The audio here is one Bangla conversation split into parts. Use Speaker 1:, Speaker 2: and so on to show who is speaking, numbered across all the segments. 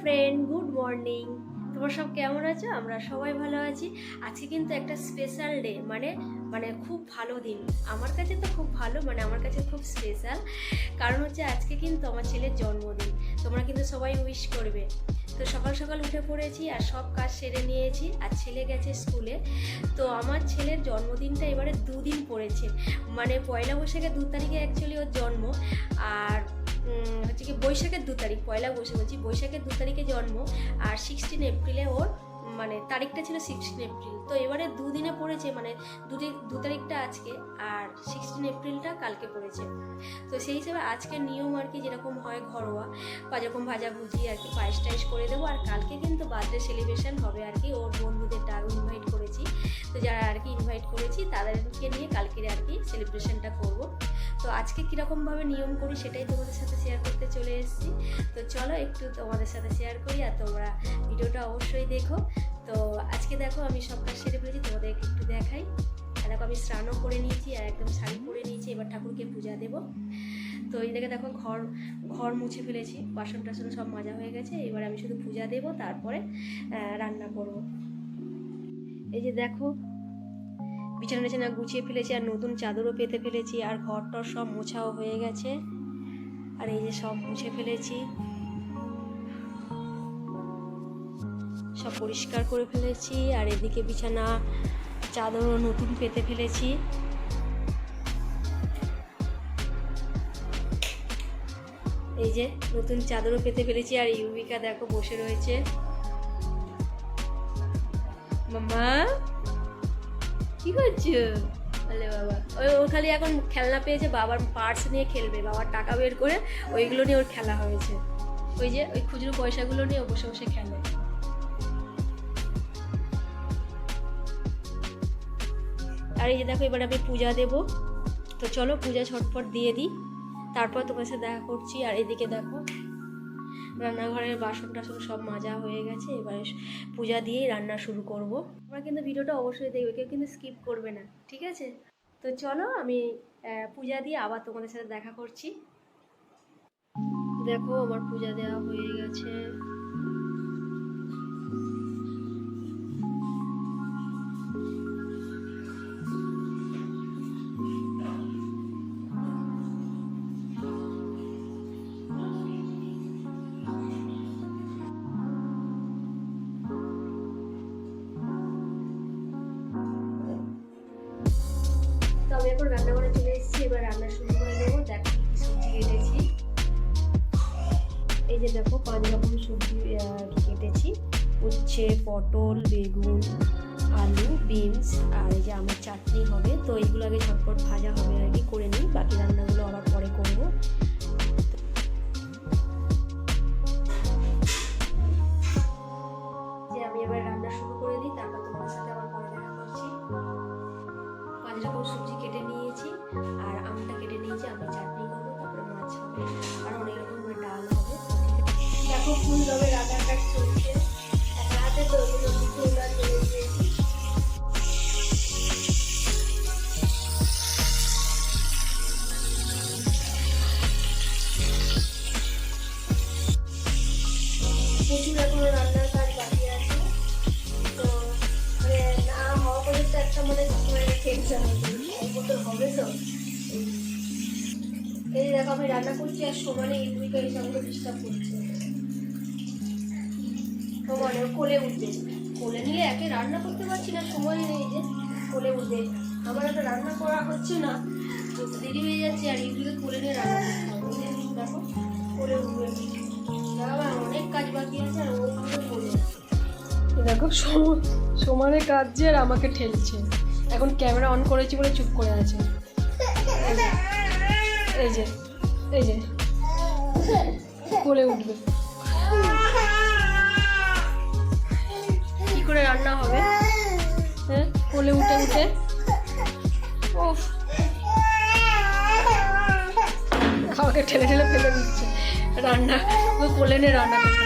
Speaker 1: ফ্রেন্ড গুড মর্নিং তোমরা সব কেমন আছো? আমরা সবাই ভালো আছি। আজকে কিন্তু একটা স্পেশাল ডে মানে মানে খুব ভালো দিন। আমার কাছে তো খুব ভালো মানে আমার কাছে খুব স্পেশাল কারণ হচ্ছে আজকে কিন্তু আমার ছেলের জন্মদিন। তোমরা কিন্তু সবাই উইশ করবে। তো সকাল সকাল উঠে পড়েছি আর সব কাজ সেরে নিয়েছি আর ছেলে গেছে স্কুলে তো আমার ছেলের জন্মদিনটা এবারে দুদিন পড়েছে। মানে পয়লা বৈশাখে দু তারিখে অ্যাকচুয়ালি ওর জন্ম। আর হচ্ছে কি বৈশাখের দু তারিখ, পয়লা বৈশাখ বলছি বৈশাখের দু তারিখে জন্ম, আর সিক্সটিন এপ্রিলে ওর তারিখটা ছিল সিক্সটিন এপ্রিল তো এবারে দুদিনে পড়েছে মানে দু তারিখটা আজকে আর সিক্সটিন এপ্রিলটা কালকে পড়েছে। তো সেই হিসেবে আজকের নিয়ম আর কি যেরকম হয় ঘরোয়া, বা যেরকম ভাজাভুজি আর কি, পায়েস টাইস করে দেবো। আর কালকে কিন্তু বার্থডে সেলিব্রেশন হবে আর কি, ওর বন্ধুদের ডাক ইনভাইট করেছি। তো যারা আর কি ইনভাইট করেছি, তাদেরকে নিয়ে কালকের আর কি সেলিব্রেশনটা করব। তো আজকে কীরকমভাবে নিয়ম করি সেটাই তোমাদের সাথে শেয়ার করতে চলে এসেছি। তো চলো একটু তোমাদের সাথে শেয়ার করি আর তোমরা ভিডিওটা অবশ্যই দেখো। তো আজকে দেখো আমি সব কাজ সেরে ফেলেছি, তোমাদের একটু দেখাই। আর দেখো আমি স্নানও করে নিয়েছি আর একদম শাড়ি পরে নিয়েছি, এবার ঠাকুরকে পূজা দেবো। তো এই দেখে দেখো ঘর ঘর মুছে ফেলেছি, বাসন টাসন সব মাজা হয়ে গেছে, এবার আমি শুধু পূজা দেবো, তারপরে রান্না করব। এই যে দেখো, বিছানা টিছানা গুছিয়ে ফেলেছি আর নতুন চাদরও পেতে ফেলেছি, আর ঘর টর সব মোছাও হয়ে গেছে। আর এই যে সব মুছে ফেলেছি। সব পরিষ্কার করে ফেলেছি, আর এদিকে বিছানা চাদরও নতুন পেতে ফেলেছি। এই যে নতুন চাদরও পেতে ফেলেছি, আর ইউবিকা দেখো বসে রয়েছে। মামা কি করছ? আলে বাবা, ওই ও খালি এখন খেলনা পেয়েছে, বাবার পার্স নিয়ে খেলবে, বাবার টাকা বের করে ওইগুলো নিয়ে ওর খেলা হয়েছে। ওই যে ওই খুচরো পয়সাগুলো নিয়ে বসে বসে খেলে। আর এই যে দেখো, এবার আমি পূজা দেব। তো চলো পূজা ছটফট দিয়ে দিই। তারপর তোমার সাথে দেখা করছি। আর এদিকে দেখো, রান্নাঘরের বাসন টাসন সব মাজা হয়ে গেছে। এবারে পূজা দিয়েই রান্না শুরু করব। তোমরা কিন্তু ভিডিওটা অবশ্যই দেখবে, কেউ কিন্তু স্কিপ করবে না, ঠিক আছে? তো চলো আমি পূজা দিয়ে আবার তোমাদের সাথে দেখা করছি। দেখো, আমার পূজা দেওয়া হয়ে গেছে। এবার রান্না শুরু করে দেবো। দেখো কি সবজি কেটেছি। এই যে দেখো, পাঁচ রকম সবজি কেটেছি। উচ্ছে, পটল, বেগুন, আলু, বিনস, আর এই যে আমার চাটনি হবে। তো এইগুলো আগে ঝটপট ভাজা হবে আর কি, করে নিই। বাকি রান্নাগুলো আবার পরে করব। ফুল হবে রান্নার কাজ চলছে হাতে তো ফুল আর চলে দিয়েছি প্রচুর এখনও রান্নার কাজ বাকি আছে তো মানে না হওয়া একটা মানে হবে তো এই দেখো আমি রান্না করছি আর সমানে ইউবিকা এই সঙ্গে ডিস্টার্ব করছে। সমানে ও কোলে উঠবে। কোলে নিয়ে একে রান্না করতে পারছি না, সময় নেই যে কোলে উঠবে। আমার একটা রান্না করা হচ্ছে না দেরি হয়ে যাচ্ছে, আর ইউবিকে কোলে নিয়ে রান্না করতে দেখো, কোলে উঠবে। বাবা, অনেক কাজ বাকি আছে, আর ও কোলে দেখো সমানে কাজে আর আমাকে ঠেলছে। এখন ক্যামেরা অন করেছি বলে চুপ করে আছে। এই যে এই যে, কোলে উঠবে। করে রান্না হবে। হ্যাঁ কোলে উঠে উঠে। ওফ খাওয়াকে ঠেলে ঠেলে ফেলে দিচ্ছে। রান্না, ও কোলে নিয়ে রান্না করতে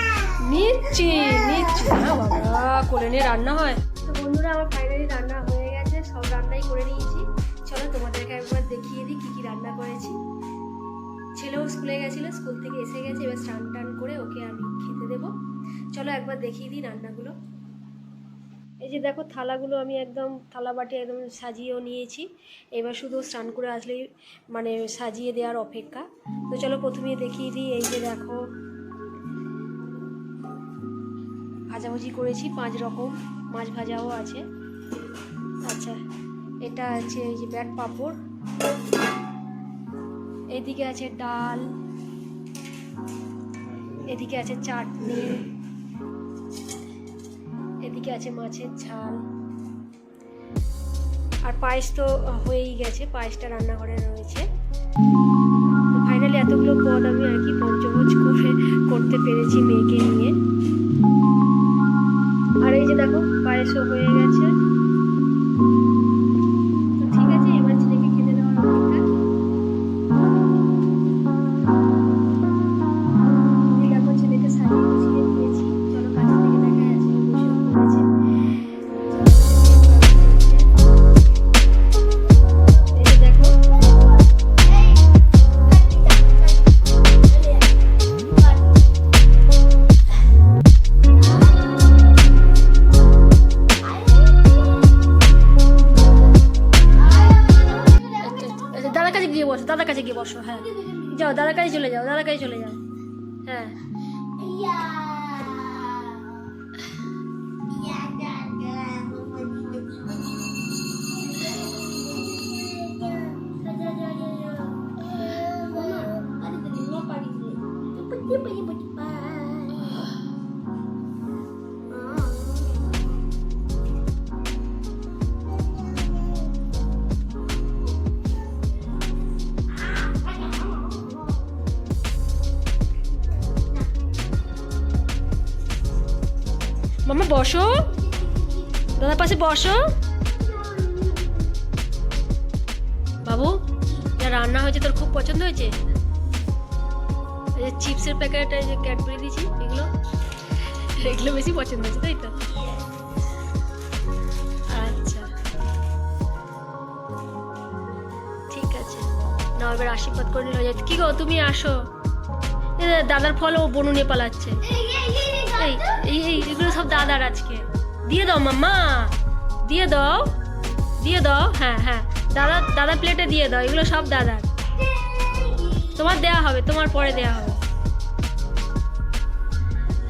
Speaker 1: নিচ্ছি নিচ্ছি না বাবা, কোলে নিয়ে রান্না হয়। তো বন্ধুরা, আমার ফাইনালি রান্না হয়ে গেছে। সব রান্নাই করে নিয়েছি। চলো তোমাদেরকে একবার দেখিয়ে দিই কী কী রান্না করেছি। ছেলেও স্কুলে গেছিল, স্কুল থেকে এসে গেছে। এবার স্নান টান করে ওকে আমি খেতে দেবো। চলো একবার দেখিয়ে দিই রান্নাগুলো। এই যে দেখো থালাগুলো আমি একদম থালা বাটি একদম সাজিয়েও নিয়েছি। এবার শুধু স্নান করে আসলেই মানে সাজিয়ে দেওয়ার অপেক্ষা। তো চলো প্রথমে দেখিয়ে দিই, এই যে দেখো। ভাজাভুজি করেছি পাঁচ রকম, মাছ ভাজাও আছে। আচ্ছা এটা আছে এই যে ব্যাট পাঁপড়। এদিকে আছে ডাল। এদিকে আছে চাটনি। এদিকে আছে? মাছের ঝাল। আর পায়েস তো হয়েই গেছে, পায়েসটা রান্নাঘরে রয়েছে। ফাইনালি এতগুলো পদ আমি আর কি পঞ্চভোজ করে করতে পেরেছি মেয়েকে নিয়ে। আর এই যে দেখো, পায়েসও হয়ে গেছে। বসো হ্যাঁ যাও দাদার কাছে চলে যাও দাদার কাছে চলে যাও হ্যাঁ মামা বসো। দাদার পাশে বসো। বাবু, যা রান্না হয়েছে তোর খুব পছন্দ হয়েছে? চিপসের প্যাকেট যে ক্যাডবেরি দিয়েছি, এগুলো এগুলো বেশি পছন্দ হয়েছে, তাই তো? আচ্ছা। ঠিক আছে। না এবার আশীর্বাদ করে নিলে কি গো, তুমি আসো। দাদার ফল ও বনু নিয়ে পালাচ্ছে। এই এই, এগুলো দাদার আজকে। দিয়ে দাও, মাম্মা। দিয়ে দাও। দিয়ে দাও হ্যাঁ হ্যাঁ। দাদা দাদা প্লেটে দিয়ে দাও, এগুলো সব দাদার। তোমার দেয়া হবে, তোমার পরে দেয়া হবে।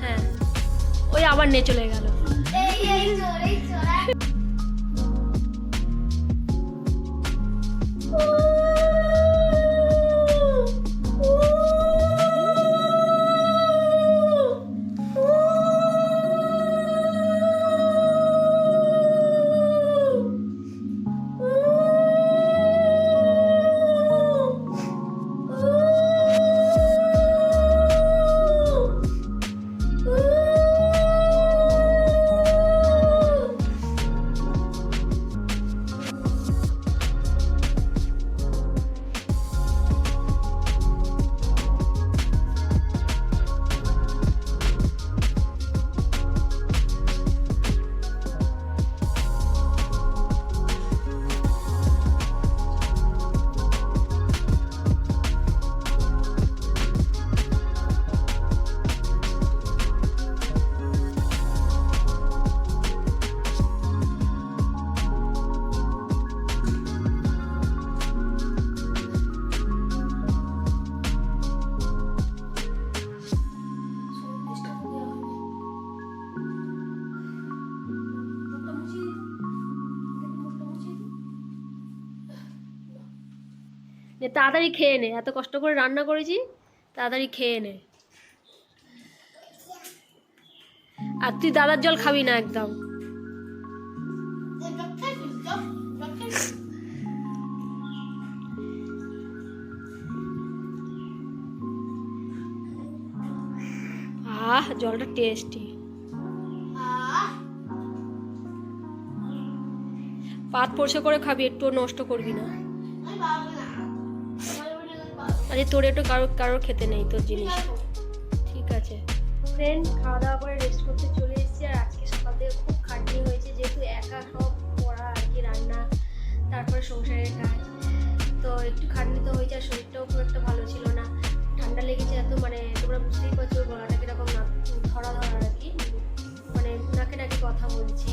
Speaker 1: হ্যাঁ। ওই আবার নিয়ে চলে গেল। নে তাড়াতাড়ি খেয়ে নে, এত কষ্ট করে রান্না করেছি, তাড়াতাড়ি খেয়ে নে। আর তুই দাদার জল খাবি না একদম। আহ, জলটা টেস্টি পাত পরিষ্কার করে খাবি একটু নষ্ট করবি না। আরে তোর একটু কারও, কারোর খেতে নেই তোর জিনিস। ঠিক আছে। ফ্রেন্ড খাওয়া দাওয়া করে রেস্ট করতে চলে এসেছি আর আজকে সকাল থেকে খুব খাটনি হয়েছে, যেহেতু একা সব পড়া আর কি রান্না, তারপরে সংসারের কাজ। তো একটু খাটনি তো হয়েছে আর শরীরটাও খুব একটা ভালো ছিল না। ঠান্ডা লেগেছে এত মানে তোমরা বুঝতেই পারছ গলাটা কীরকম না ধরা ধরা আর কি। মানে নাকে নাকে কথা বলছি।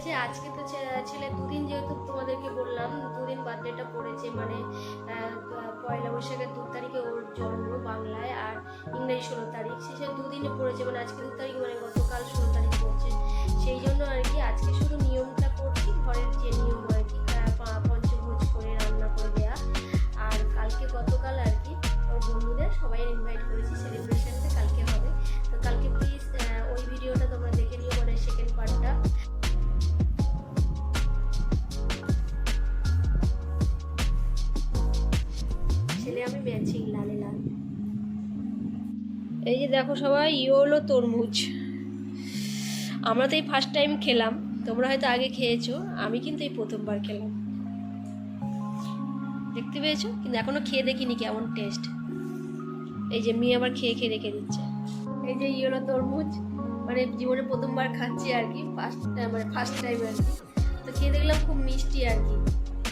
Speaker 1: আছে আজকে তো ছেলে দুদিন যেহেতু তোমাদেরকে বললাম, দুদিন বার্থডেটা পড়েছে মানে পয়লা বৈশাখের দু তারিখে ওর জন্ম বাংলায় আর ইংরেজি ষোলো তারিখ। সে দুদিনে পড়েছে মানে আজকে দু তারিখ মানে গতকাল ষোলো তারিখ পড়ছে। সেই জন্য আর কি আজকে শুধু নিয়মটা করছি, ঘরের যে নিয়ম দেখো সবাই ইয়োলো তরমুজ। আমরা তো এই ফার্স্ট টাইম খেলাম, তোমরা হয়তো আগে খেয়েছো, আমি কিন্তু এই প্রথমবার খেলাম। দেখতে পেয়েছ? কিন্তু এখনও খেয়ে দেখিনি কেমন টেস্ট এই যে মেয়ে আবার খেয়ে খেয়ে রেখে দিচ্ছে। এই যে ইয়েলো তরমুজ মানে জীবনে প্রথমবার খাচ্ছি আর কি ফার্স্ট টাইম মানে ফার্স্ট টাইম আর কি। তো খেয়ে দেখলাম খুব মিষ্টি আর কি।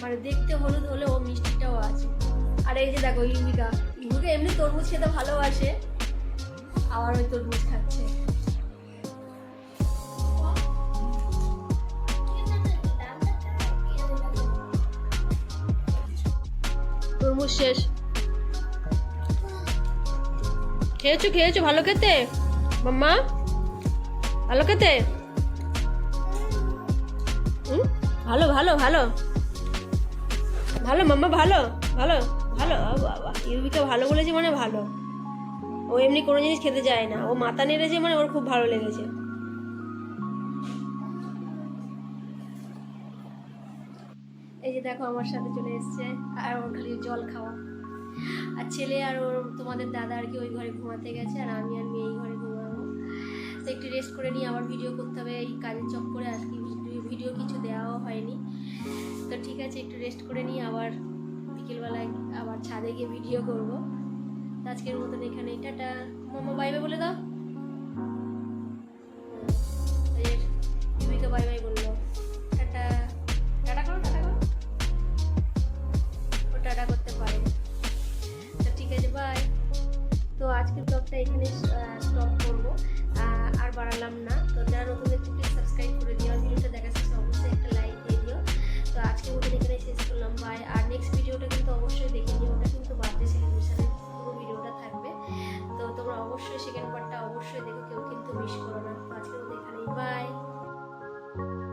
Speaker 1: মানে দেখতে হলুদ হলেও মিষ্টিটাও আছে। আর এই যে দেখো ইউবিকা ইউবিকা এমনি তরমুজ খেতে ভালোবাসে। আবার ওই তরমুজ খাচ্ছে। তরমুজ শেষ। খেয়েছো খেয়েছো, ভালো খেতে? মাম্মা, ভালো খেতে? ভালো ভালো ভালো। ভালো, মাম্মা, ভালো ভালো ভালো। বাবা ইউবিকে ভালো বলেছি মানে ভালো। ও এমনি কোনো জিনিস খেতে যায় না। ও মাথা নেড়েছে মানে ওর খুব ভালো লেগেছে। এই যে দেখো, আমার সাথে চলে এসছে। আর ওর খালি জল খাওয়া। আর ছেলে আর ওর তোমাদের দাদা আর কি ওই ঘরে ঘুমাতে গেছে, আর আমি আর মেয়ে এই ঘরে ঘুমাবো। তো একটু রেস্ট করে নিয়ে আবার ভিডিও করতে হবে, এই কাজের চক করে আজকে ভিডিও- কিছু দেওয়াও হয়নি। তো ঠিক আছে, একটু রেস্ট করে নিয়ে আবার বিকেলবেলায় আবার ছাদে গিয়ে ভিডিও করব। আজকের মতন এখানে টাটা। মামা বাইবে বলে দাও। ইউবিকা বাই বাই বলল। টাটা। টাটা করো টাটা করো। ও টাটা করতে পারে। তো ঠিক আছে বাই তো আজকের ব্লগটা এখানে স্টপ করব। আর বাড়ালাম না। তো যারা নতুন